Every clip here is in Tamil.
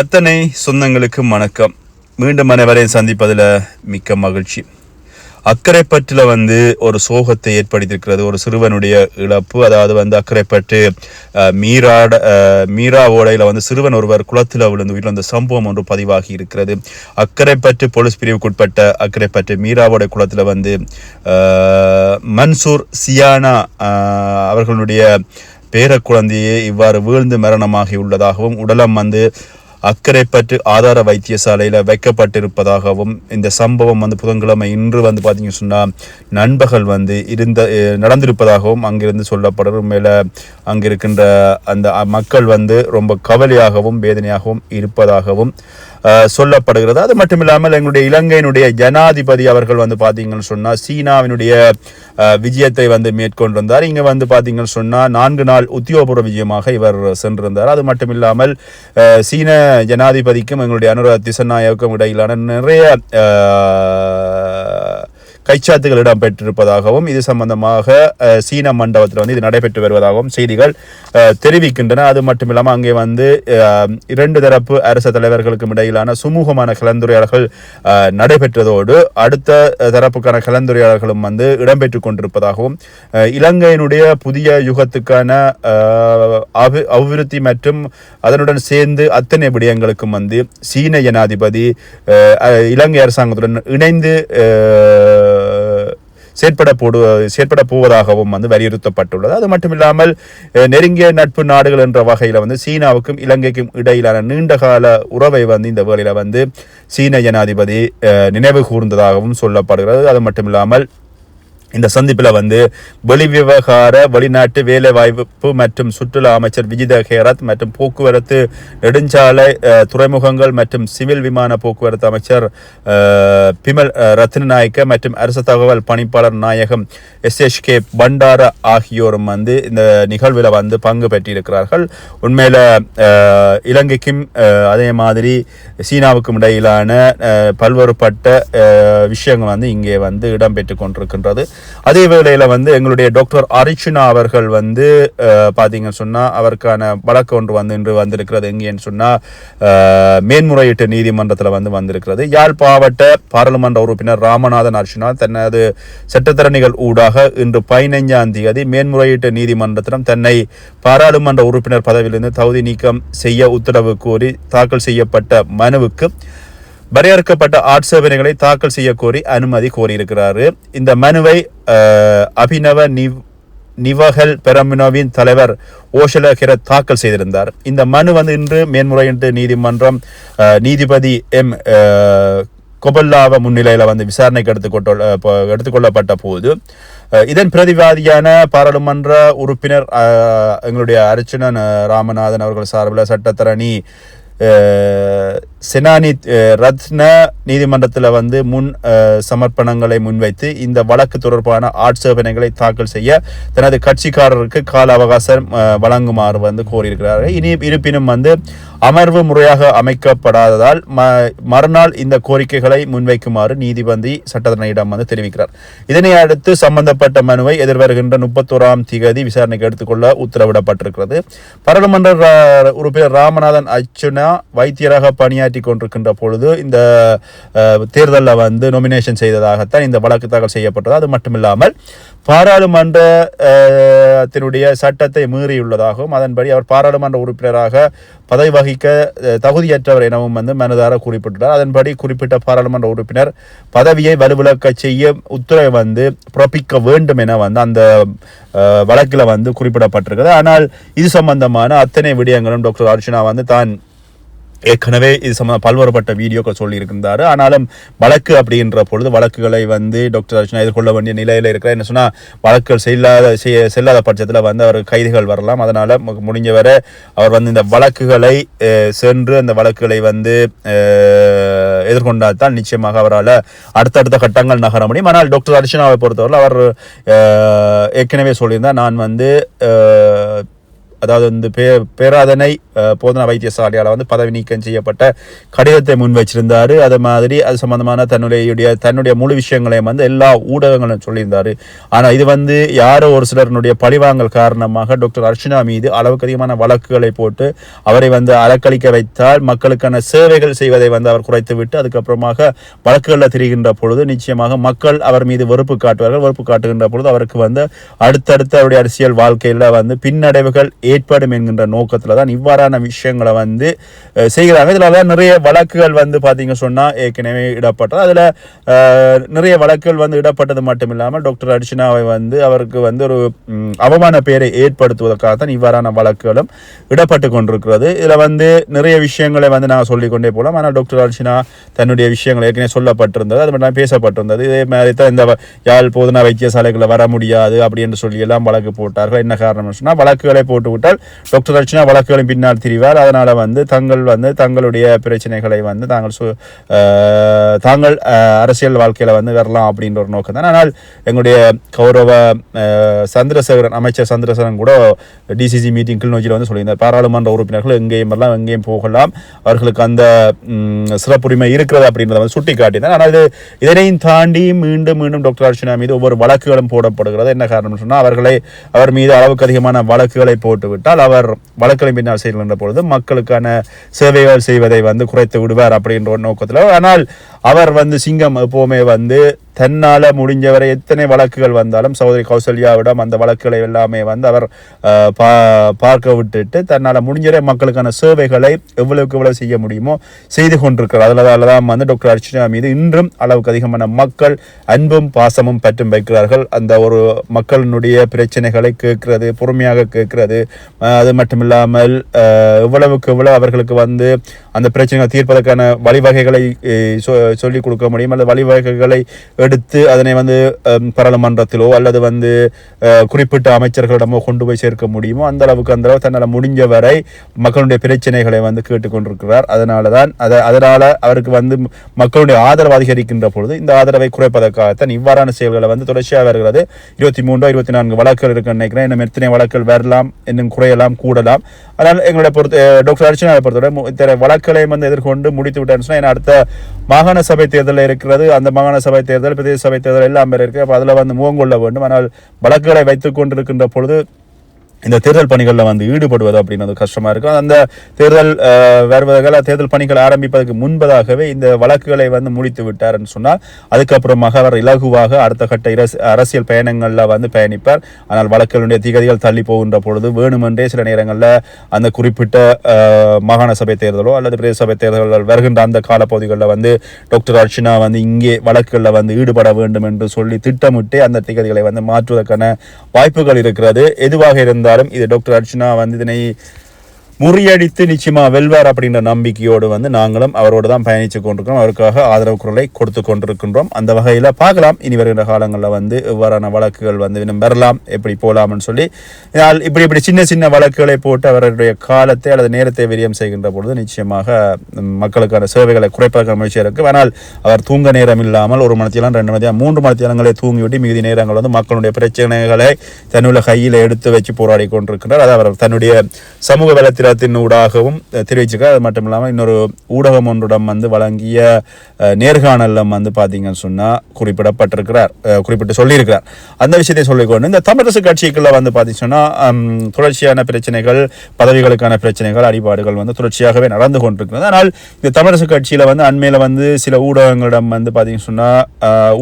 அத்தனை சொந்தங்களுக்கு வணக்கம். மீண்டும் அனைவரையும் சந்திப்பதில் மிக்க மகிழ்ச்சி. அக்கரைப்பற்றில் வந்து ஒரு சோகத்தை ஏற்படுத்தியிருக்கிறது. ஒரு சிறுவனுடைய இழப்பு அதாவது வந்து அக்கரைப்பட்டு மீராட மீரா ஓடையில் வந்து சிறுவன் ஒருவர் குளத்தில் விழுந்து உயிரிழந்த சம்பவம் ஒன்று பதிவாகி இருக்கிறது. அக்கரைப்பற்று போலீஸ் பிரிவுக்குட்பட்ட அக்கரைப்பற்று மீராவோடை குளத்தில் வந்து மன்சூர் சியானா அவர்களுடைய பேர குழந்தையே இவ்வாறு வீழ்ந்து மரணமாகி உள்ளதாகவும் உடலம் வந்து அக்கரைப்பற்று ஆதார வைத்தியசாலையில் வைக்கப்பட்டிருப்பதாகவும் இந்த சம்பவம் வந்து புதன்கிழமை இன்று வந்து பார்த்தீங்கன்னு சொன்னால் நண்பகல் வந்து இருந்த நடந்திருப்பதாகவும் அங்கிருந்து சொல்லப்படுற மேலே அங்கே இருக்கின்ற அந்த மக்கள் வந்து ரொம்ப கவலையாகவும் வேதனையாகவும் இருப்பதாகவும் சொல்லப்படுகிறது. அது மட்டும் இல்லாமல் எங்களுடைய இலங்கையினுடைய ஜனாதிபதி அவர்கள் வந்து பார்த்தீங்கன்னு சொன்னால் சீனாவினுடைய விஜயத்தை வந்து மேற்கொண்டிருந்தார். இங்கே வந்து பார்த்தீங்கன்னு சொன்னால் நான்கு நாள் உத்தியோகபூர்வ விஜயமாக இவர் சென்றிருந்தார். அது மட்டும் இல்லாமல் சீன ஜனாதிபதிக்கும் எங்களுடைய அனுராக் திசநாயகம் இடையிலான நிறைய கைச்சாத்துகள் இடம்பெற்றிருப்பதாகவும் இது சம்பந்தமாக சீன மண்டபத்தில் வந்து இது நடைபெற்று வருவதாகவும் செய்திகள் தெரிவிக்கின்றன. அது மட்டும் இல்லாமல் அங்கே வந்து இரண்டு தரப்பு அரசு தலைவர்களுக்கும் இடையிலான சுமூகமான கலந்துரையாடல்கள் நடைபெற்றதோடு அடுத்த தரப்புக்கான கலந்துரையாடல்களும் வந்து இடம்பெற்று கொண்டிருப்பதாகவும் இலங்கையினுடைய புதிய யுகத்துக்கான அபி அபிவிருத்தி மற்றும் அதனுடன் சேர்ந்து அத்தனை விடயங்களுக்கும் வந்து சீன ஜனாதிபதி இலங்கை அரசாங்கத்துடன் இணைந்து செயற்பட போடு செயற்பட போவதாகவும் வந்து வலியுறுத்தப்பட்டுள்ளது. அது மட்டும் இல்லாமல் நெருங்கிய நட்பு நாடுகள் என்ற வகையில் வந்து சீனாவுக்கும் இலங்கைக்கும் இடையிலான நீண்டகால உறவை வந்து இந்த வேளையில் வந்து சீன ஜனாதிபதி நினைவு கூர்ந்ததாகவும் சொல்லப்படுகிறது. அது மட்டும் இல்லாமல் இந்த சந்திப்பில் வந்து வெளிவிவகார வெளிநாட்டு வேலைவாய்ப்பு மற்றும் சுற்றுலா அமைச்சர் விஜித ஹேரத் மற்றும் போக்குவரத்து நெடுஞ்சாலை துறைமுகங்கள் மற்றும் சிவில் விமான போக்குவரத்து அமைச்சர் பிமல் ரத்னநாயக்க மற்றும் அரசு தகவல் பணிப்பாளர் நாயகம் எஸ்எஸ்கே பண்டார ஆகியோரும் வந்து இந்த நிகழ்வில் வந்து பங்கு பெற்றிருக்கிறார்கள். உண்மையில் இலங்கைக்கும் அதே மாதிரி சீனாவுக்கும் இடையிலான பல்வேறுபட்ட விஷயங்கள் வந்து இங்கே வந்து இடம்பெற்று கொண்டிருக்கின்றது. அதே வேளையில் வந்து எங்களுடைய டாக்டர் அரிச்சுனா அவர்கள் வந்து பார்த்தீங்கன்னு சொன்னால் அவருக்கான வழக்கு ஒன்று வந்து இன்று வந்திருக்கிறது. எங்கேன்னு சொன்னால் மேன்முறையீட்டு நீதிமன்றத்தில் வந்து வந்திருக்கிறது. யாழ் மாவட்ட பாராளுமன்ற உறுப்பினர் ராமநாதன் அர்ச்சுனா தனது சட்டத்தரணிகள் ஊடாக இன்று பதினைஞ்சாம் தேதி மேன்முறையீட்டு நீதிமன்றத்திடம் தன்னை பாராளுமன்ற உறுப்பினர் பதவியிலிருந்து தகுதி நீக்கம் செய்ய உத்தரவு கோரி தாக்கல் செய்யப்பட்ட மனுவுக்கு வரையறுக்கப்பட்ட ஆட்சேபனைகளை தாக்கல் செய்ய கோரி அனுமதி கோரியிருக்கிறார். இந்த மனுவை அபிநவ அபினவ நிவ் நிவகல் பெரமினோவின் தலைவர் ஓஷல ஹிரத் தாக்கல் செய்திருந்தார். இந்த மனு வந்து இன்று மேன்முறையீட்டு நீதிமன்றம் நீதிபதி எம் கொபல்லாவ முன்னிலையில் வந்து விசாரணைக்கு எடுத்துக்கொள்ள எடுத்துக்கொள்ளப்பட்ட போது இதன் பிரதிவாதியான பாராளுமன்ற உறுப்பினர் எங்களுடைய அர்ச்சனன் ராமநாதன் அவர்கள் சார்பில் சட்டத்தரணி செனானி ரத்ன நீதிமன்றத்தில் வந்து முன் சமர்ப்பணங்களை முன்வைத்து இந்த வழக்கு தொடர்பான ஆட்சேபனைகளை தாக்கல் செய்ய தனது கட்சிக்காரருக்கு கால அவகாசம் வழங்குமாறு வந்து கோரியிருக்கிறார்கள். இனி இருப்பினும் வந்து அமர்வு முறையாக அமைக்கப்படாததால் ம- மறுநாள் இந்த கோரிக்கைகளை முன்வைக்குமாறு நீதிபதி சட்டத்தரணியிடம் வந்து தெரிவிக்கிறார். இதனை அடுத்து சம்பந்தப்பட்ட மனுவை எதிர்வருகின்ற முப்பத்தோராம் திகதி விசாரணைக்கு எடுத்துக்கொள்ள உத்தரவிடப்பட்டிருக்கிறது. பாராளுமன்ற உறுப்பினர் ராமநாதன் அச்சுனா வைத்தியராக பணியாற்றி கொண்டிருக்கின்ற பொழுது இந்த தேர்தலில் வந்து நொமினேஷன் செய்ததாகத்தான் இந்த வழக்கு தாக்கல் செய்யப்பட்டது. அது மட்டுமில்லாமல் பாராளுமன்ற அஹ், சட்டத்தை மீறியுள்ளதாகவும் அதன்படி அவர் பாராளுமன்ற உறுப்பினராக பதவி வகிக்க தகுதியற்றவர் எனவும் வந்து மனுதாரர் குறிப்பிட்டுள்ளார். அதன்படி குறிப்பிட்ட பாராளுமன்ற உறுப்பினர் பதவியை வலுவிழக்க செய்ய உத்தரவை வந்து பிறப்பிக்க வேண்டும் என வந்து அந்த வழக்கில் வந்து குறிப்பிடப்பட்டிருக்கிறது. ஆனால் இது சம்பந்தமான அத்தனை விடயங்களும் டாக்டர் அர்ச்சனா வந்து தான் ஏற்கனவே இது சம்பந்த பல்வேறுபட்ட வீடியோக்கள் சொல்லியிருக்கின்றாரு. ஆனாலும் வழக்கு அப்படின்ற பொழுது வழக்குகளை வந்து டாக்டர் அர்ச்சனா எதிர்கொள்ள வேண்டிய நிலையில் இருக்கிற என்ன சொன்னால் வழக்குகள் செல்லாத செய்ய செல்லாத பட்சத்தில் வந்து அவர் கைதுகள் வரலாம். அதனால் முடிஞ்சவரை அவர் வந்து இந்த வழக்குகளை சென்று அந்த வழக்குகளை வந்து எதிர்கொண்டால் தான் நிச்சயமாக அவரால் அடுத்தடுத்த கட்டங்கள் நகர முடியும். ஆனால் டாக்டர் அர்ச்சனாவை பொறுத்தவரை அவர் ஏற்கனவே சொல்லியிருந்தால் நான் வந்து அதாவது வந்து பே பேராதனை போதனா வைத்தியசாலையால் வந்து பதவி நீக்கம் செய்யப்பட்ட கடிதத்தை முன் வச்சிருந்தார் அது மாதிரி அது சம்பந்தமான தன்னுடைய தன்னுடைய முழு விஷயங்களையும் வந்து எல்லா ஊடகங்களும் சொல்லியிருந்தார். ஆனால் இது வந்து யாரோ ஒரு சிலருடைய பழிவாங்கல் காரணமாக டாக்டர் அர்ச்சனா மீது அளவுக்கு அதிகமான வழக்குகளை போட்டு அவரை வந்து அலக்களிக்க வைத்தால் மக்களுக்கான சேவைகள் செய்வதை வந்து அவர் குறைத்து விட்டு அதுக்கப்புறமாக வழக்குகளில் திரிகின்ற பொழுது நிச்சயமாக மக்கள் அவர் மீது வெறுப்பு காட்டுவார்கள். வெறுப்பு காட்டுகின்ற பொழுது அவருக்கு வந்து அடுத்தடுத்த அவருடைய அரசியல் வாழ்க்கையில் வந்து பின்னடைவுகள் ஏற்படும் என்கின்ற நோக்கத்தில் தான் இவ்வாறான விஷயங்களை வந்து செய்கிறாங்க. இதில் தான் நிறைய வழக்குகள் வந்து பார்த்தீங்க சொன்னால் ஏற்கனவே இடப்பட்டது. அதில் நிறைய வழக்குகள் வந்து இடப்பட்டது மட்டும் இல்லாமல் டாக்டர் அர்ச்சனாவை வந்து அவருக்கு வந்து ஒரு அவமான பெயரை ஏற்படுத்துவதற்காக தான் இவ்வாறான வழக்குகளும் இடப்பட்டு கொண்டிருக்கிறது. இதில் வந்து நிறைய விஷயங்களை வந்து நாங்கள் சொல்லிக்கொண்டே போகலாம். ஆனால் டாக்டர் அர்ச்சனா தன்னுடைய விஷயங்கள் ஏற்கனவே சொல்லப்பட்டிருந்தது. அது மட்டும் பேசப்பட்டிருந்தது. இதே மாதிரி தான் இந்த யாழ் போதுனா வைத்தியசாலைகளில் வர முடியாது அப்படின்னு சொல்லி எல்லாம் வழக்கு போட்டார்கள். என்ன காரணம் சொன்னால் வழக்குகளை போட்டு விட்டால் டாக்டர் அர்ச்சனா வழக்குகளின் பின்னால் திரிவார். அதனால் வந்து தங்கள் வந்து தங்களுடைய பிரச்சனைகளை வந்து தாங்கள் சு- தாங்கள் அரசியல் வாழ்க்கையில் வந்து வரலாம் அப்படின்ற ஒரு நோக்கம் தான் ஆனால் எங்களுடைய கௌரவ சந்திரசேகரன் அமைச்சர் சந்திரசேகரன் கூட டிசிசி மீட்டிங் கிளிநொச்சியில் வந்து சொல்லியிருந்தார். பாராளுமன்ற உறுப்பினர்கள் எங்கேயும் வரலாம் எங்கேயும் போகலாம். அவர்களுக்கு அந்த சிறப்புரிமை இருக்கிறது அப்படின்றத வந்து சுட்டி காட்டினார் ஆனால் இது இதனையும் தாண்டி மீண்டும் மீண்டும் டாக்டர் அர்ச்சனா மீது ஒவ்வொரு வழக்குகளும் போடப்படுகிறது. என்ன காரணம் சொன்னால் அவர்களை அவர் மீது அளவுக்கு அதிகமான வழக்குகளை போட்டு விட்டால் அவர் வழக்குகளின் பின்னால் செய்கின்ற பொழுது மக்களுக்கான சேவைகள் செய்வதை வந்து குறைத்து விடுவார் அப்படின்ற ஒரு நோக்கத்தில். ஆனால் அவர் வந்து சிங்கம் எப்போவுமே வந்து தன்னால் முடிஞ்சவரை எத்தனை வழக்குகள் வந்தாலும் சகோதரி கௌசல்யாவிடம் அந்த வழக்குகளை எல்லாமே வந்து அவர் பா- பார்க்க விட்டுட்டு தன்னால் முடிஞ்சவரை மக்களுக்கான சேவைகளை எவ்வளவுக்கு எவ்வளவு செய்ய முடியுமோ செய்து கொண்டிருக்கிறார். அதில் தான் வந்து டாக்டர் அர்ச்சனா மீது இன்றும் அளவுக்கு அதிகமான மக்கள் அன்பும் பாசமும் பற்றும் வைக்கிறார்கள். அந்த ஒரு மக்களினுடைய பிரச்சனைகளை கேட்கிறது பொறுமையாக கேட்கிறது. அது மட்டும் இல்லாமல் எவ்வளவுக்கு எவ்வளவு அவர்களுக்கு வந்து அந்த பிரச்சனைகளை தீர்ப்பதற்கான வழிவகைகளை சொல்லி சொ- சொல்லிக் கொடுக்க முடியும். அல்லது வழிவகைகளை எடுத்து அதனை வந்து பாராளுமன்றத்திலோ அல்லது வந்து குறிப்பிட்ட அமைச்சர்களிடமோ கொண்டு போய் சேர்க்க முடியுமோ அந்த அளவுக்கு அந்த அளவு தன்னால் முடிஞ்ச வரை மக்களுடைய பிரச்சனைகளை வந்து கேட்டுக்கொண்டிருக்கிறார். அதனால தான் அதை அதனால் அவருக்கு வந்து மக்களுடைய ஆதரவு அதிகரிக்கின்ற பொழுது இந்த ஆதரவை குறைப்பதற்காகத்தான் இவ்வாறான செயல்களை வந்து தொடர்ச்சியாக வருகிறது. இருபத்தி மூன்றோ இருபத்தி நான்கு வழக்குகள் இருக்குன்னு நினைக்கிறேன். இன்னும் எத்தனை வழக்குகள் வரலாம் இன்னும் குறையலாம் கூடலாம். அதனால் எங்களை பொறுத்த டாக்டர் அர்ச்சனாவை பொறுத்தவரை இத்தனை வழக்குகளையும் வந்து எதிர்கொண்டு முடித்து விட்டேன்னு சொன்னால் ஏன்னா அடுத்த மாகாண சபை தேர்தலில் இருக்கிறது. அந்த மாகாண சபை தேர்தல் பிரதேச சபை தேர்தல் எல்லாம் பேர் இருக்கு. அப்போ அதில் வந்து முகம் கொள்ள வேண்டும். ஆனால் வழக்குகளை வைத்து கொண்டிருக்கின்ற பொழுது இந்த தேர்தல் பணிகளில் வந்து ஈடுபடுவது அப்படின்றது கஷ்டமாக இருக்கும் அந்த தேர்தல் வருவதால் வருவதாக தேர்தல் பணிகள் ஆரம்பிப்பதற்கு முன்பதாகவே இந்த வழக்குகளை வந்து முடித்து விட்டார்னு சொன்னால் அதுக்கப்புறமாக அவர் இலகுவாக அடுத்த கட்ட அரசியல் பயணங்களில் வந்து பயணிப்பார். ஆனால் வழக்குகளுடைய திகதிகள் தள்ளி போகின்ற பொழுது வேணுமென்றே சில நேரங்களில் அந்த குறிப்பிட்ட மாகாண சபை தேர்தலோ அல்லது பிரதேச சபை தேர்தல்கள் வருகின்ற அந்த காலப்பகுதிகளில் வந்து டாக்டர் அர்ச்சனா வந்து இங்கே வழக்குகளில் வந்து ஈடுபட வேண்டும் என்று சொல்லி திட்டமிட்டு அந்த திகதிகளை வந்து மாற்றுவதற்கான வாய்ப்புகள் இருக்கிறது. எதுவாக இருந்தாலும் இது டாக்டர் அர்ச்சனா வந்து இதனை முறியடித்து நிச்சயமாக வெல்வார் அப்படின்ற நம்பிக்கையோடு வந்து நாங்களும் அவரோடு தான் பயணித்து கொண்டிருக்கிறோம். அவருக்காக ஆதரவு குரலை கொடுத்து கொண்டிருக்கின்றோம். அந்த வகையில் பார்க்கலாம். இனி வருகின்ற காலங்களில் வந்து இவ்வாறான வழக்குகள் வந்து இன்னும் வரலாம். எப்படி போகலாம்னு சொல்லி இப்படி இப்படி சின்ன சின்ன வழக்குகளை போட்டு அவருடைய காலத்தை அல்லது நேரத்தை விரியம் செய்கின்ற பொழுது நிச்சயமாக மக்களுக்கான சேவைகளை குறைப்பதற்கான முயற்சியாக இருக்குது ஆனால் அவர் தூங்க நேரம் இல்லாமல் ஒரு மணித்தியாலம் ரெண்டு மணித்தியாலம் மூன்று மணித்தியாலங்களை தூங்கிவிட்டு மிகுதி நேரங்கள் வந்து மக்களுடைய பிரச்சனைகளை தன்னுள்ள கையில் எடுத்து வச்சு போராடி கொண்டிருக்கிறார் அது அவர் தன்னுடைய சமூக வலைத்தளத்தின் ஊடாகவும் அஹ், தெரிவிச்சிருக்கார். அது மட்டும் இல்லாமல் இன்னொரு ஊடகம் ஒன்றிடம் வந்து வழங்கிய நேர்காணலில் வந்து பார்த்தீங்கன்னு சொன்னால் குறிப்பிடப்பட்டிருக்கிறார். குறிப்பிட்டு சொல்லியிருக்கிறார். அந்த விஷயத்தை சொல்லிக்கொண்டு இந்த தமிழரசு கட்சிக்குள்ள வந்து பார்த்தீங்கன்னா தொடர்ச்சியான பிரச்சனைகள் பதவிகளுக்கான பிரச்சனைகள் அடிபாடுகள் வந்து தொடர்ச்சியாகவே நடந்து கொண்டிருக்கிறது. ஆனால் இந்த தமிழரசு கட்சியில் வந்து அண்மையில் வந்து சில ஊடகங்களிடம் வந்து பார்த்தீங்கன்னு சொன்னால்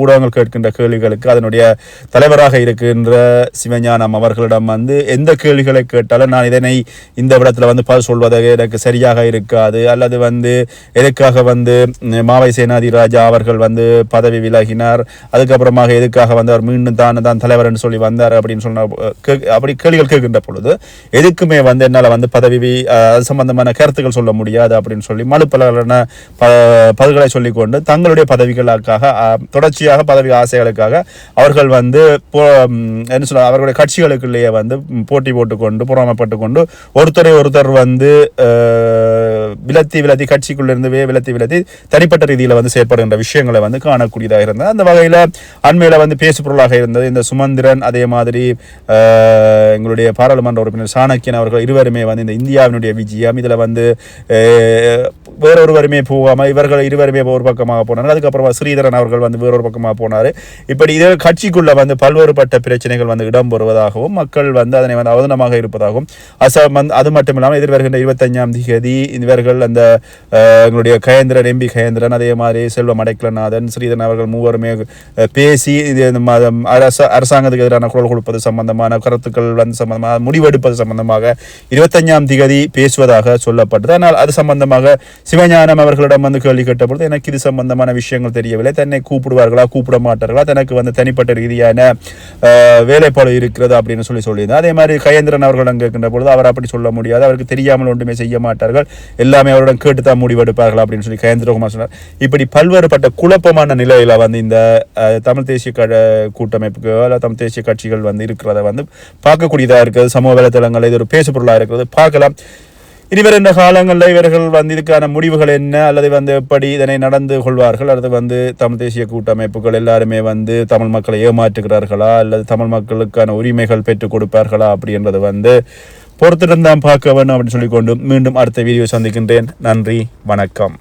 ஊடகங்கள் கேட்கின்ற கேள்விகளுக்கு அதனுடைய தலைவராக இருக்கின்ற சிவஞானம் அவர்களிடம் வந்து எந்த கேள்விகளை கேட்டாலும் நான் இதனை இந்த இடத்துல வந்து பதில் சொல்வது எனக்கு சரியாக இருக்காது. அல்லது வந்து எதுக்காக வந்து மாவை சேனாதி ராஜா அவர்கள் வந்து பதவி விலகினார். அதுக்கப்புறமாக எதுக்காக வந்து அவர் மீண்டும் தான் தான் தலைவர் என்று சொல்லி வந்தார் அப்படின்னு சொன்ன அப்படி கேள்விகள் கேட்கின்ற பொழுது எதுக்குமே வந்து என்னால் வந்து பதவி அது சம்பந்தமான கருத்துக்கள் சொல்ல முடியாது அப்படின்னு சொல்லி மலுப்பலான ப பதில்களை சொல்லிக்கொண்டு தங்களுடைய பதவிகளுக்காக தொடர்ச்சியாக பதவி ஆசைகளுக்காக அவர்கள் வந்து போ- என்ன சொல்ல அவர்களுடைய கட்சிகளுக்குள்ளேயே வந்து போட்டி போட்டுக்கொண்டு புறாமப்பட்டு கொண்டு ஒருத்தரை ஒருத்தர் வந்து விலத்தி விலத்தி கட்சிக்குள்ளிருந்தவே விலத்தி விலத்தி தனிப்பட்ட ரீதியில் வந்து செயற்படுகின்ற விஷயங்களை வந்து காணக்கூடியதாக இருந்தது. அந்த வகையில் அண்மையில் வந்து பேசு பொருளாக இருந்தது. இந்த சுமந்திரன் அதே மாதிரி எங்களுடைய பாராளுமன்ற உறுப்பினர் சாணக்கியன் அவர்கள் இருவருமே வந்து இந்த இந்தியாவினுடைய விஜயம் இதில் வந்து வேறொருவருமே போகாமல் இவர்கள் இருவருமே ஒரு பக்கமாக போனார் அதுக்கப்புறமா ஸ்ரீதரன் அவர்கள் வந்து வேறொரு பக்கமாக போனார். இப்படி இதே கட்சிக்குள்ளே வந்து பல்வேறுபட்ட பிரச்சனைகள் வந்து இடம் பெறுவதாகவும் மக்கள் வந்து அதனை வந்து அவதானமாக இருப்பதாகவும் அசம் அது மட்டும் இல்லாமல் எதிர்வருகின்ற இருபத்தஞ்சாம் தேதி இவர்கள் அந்த எங்களுடைய கயேந்திரன் எம்பி கயேந்திரன் அதே மாதிரி செல்வம் அடைக்கலநாதன் ஸ்ரீதன் அவர்கள் மூவருமே பேசி இது மதம் அரச அரசாங்கத்துக்கு எதிரான குரல் கொடுப்பது சம்பந்தமான கருத்துக்கள் வந்து சம்பந்தமாக முடிவெடுப்பது சம்பந்தமாக இருபத்தஞ்சாம் திகதி பேசுவதாக சொல்லப்பட்டது. ஆனால் அது சம்பந்தமாக சிவஞானம் அவர்களிடம் வந்து கேள்வி கேட்டபொழுது எனக்கு இது சம்பந்தமான விஷயங்கள் தெரியவில்லை. தன்னை கூப்பிடுவார்களா கூப்பிட மாட்டார்களா? தனக்கு வந்து தனிப்பட்ட ரீதியான வேலைப்பாடு இருக்கிறது? அப்படின்னு சொல்லி சொல்லியிருந்தேன் அதே மாதிரி கயேந்திரன் அவர்களிடம் கேட்கின்ற பொழுது அவர் அப்படி சொல்ல முடியாது. அவர் அவர்களுக்கு தெரியாமல் ஒன்றுமே செய்ய மாட்டார்கள். எல்லாமே அவரிடம் கேட்டு தான் முடிவெடுப்பார்கள் அப்படின்னு சொல்லி கயந்திரகுமார் சொன்னார். இப்படி பல்வேறுபட்ட குழப்பமான நிலையில வந்து இந்த தமிழ் தேசிய க கூட்டமைப்புக்கு அல்ல தமிழ் தேசிய கட்சிகள் வந்து இருக்கிறத வந்து பார்க்கக்கூடியதாக இருக்குது. சமூக வலைத்தளங்கள் இது ஒரு பேசுபொருளாக இருக்கிறது பார்க்கலாம். இனி வருகின்ற காலங்களில் இவர்கள் வந்து இதுக்கான முடிவுகள் என்ன? அல்லது வந்து எப்படி இதனை நடந்து கொள்வார்கள்? அல்லது வந்து தமிழ் தேசிய கூட்டமைப்புகள் எல்லாருமே வந்து தமிழ் மக்களை ஏமாற்றுகிறார்களா? அல்லது தமிழ் மக்களுக்கான உரிமைகள் பெற்றுக் கொடுப்பார்களா? அப்படின்றது வந்து பொறுத்திருந்தான் பார்க்க வேணும் அப்படின்னு சொல்லிக்கொண்டு மீண்டும் அடுத்த வீடியோ சந்திக்கின்றேன். நன்றி வணக்கம்.